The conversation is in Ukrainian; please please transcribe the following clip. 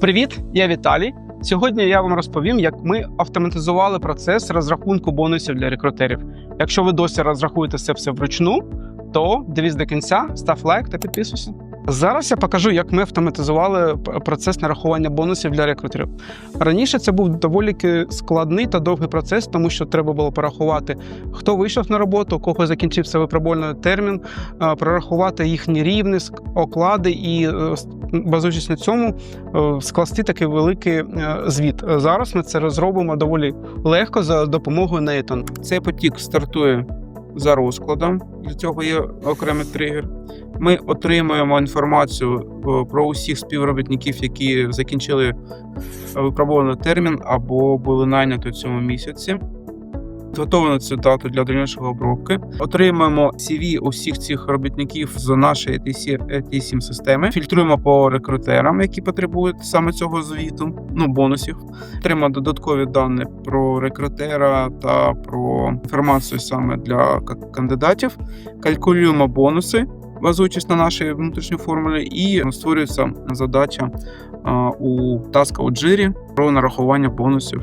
Привіт, я Віталій. Сьогодні я вам розповім, як ми автоматизували процес розрахунку бонусів для рекрутерів. Якщо ви досі розрахуєте це все вручну, то дивись до кінця, став лайк та підписуйся. Зараз я покажу, як ми автоматизували процес нарахування бонусів для рекрутерів. Раніше це був доволі складний та довгий процес, тому що треба було порахувати, хто вийшов на роботу, у кого закінчився випробувальний термін, прорахувати їхні рівні, оклади і, е, базуючись на цьому, е, скласти такий великий е, звіт. Зараз ми це розробимо доволі легко за допомогою Нейтон. Цей потік стартує за розкладом. Для цього є окремий тригер. Ми отримуємо інформацію е, про усіх співробітників, які закінчили випробований термін або були найняті у цьому місяці. Готовимо цю дату для дальнішої обробки. Отримуємо CV усіх цих робітників з нашої ATC системи. Фільтруємо по рекрутерам, які потребують саме цього звіту, ну бонусів. Отримуємо додаткові дані про рекрутера та про інформацію саме для кандидатів. Калькулюємо бонуси, базуючись на нашій внутрішній формулі, і створюється задача у таска у джирі про нарахування бонусів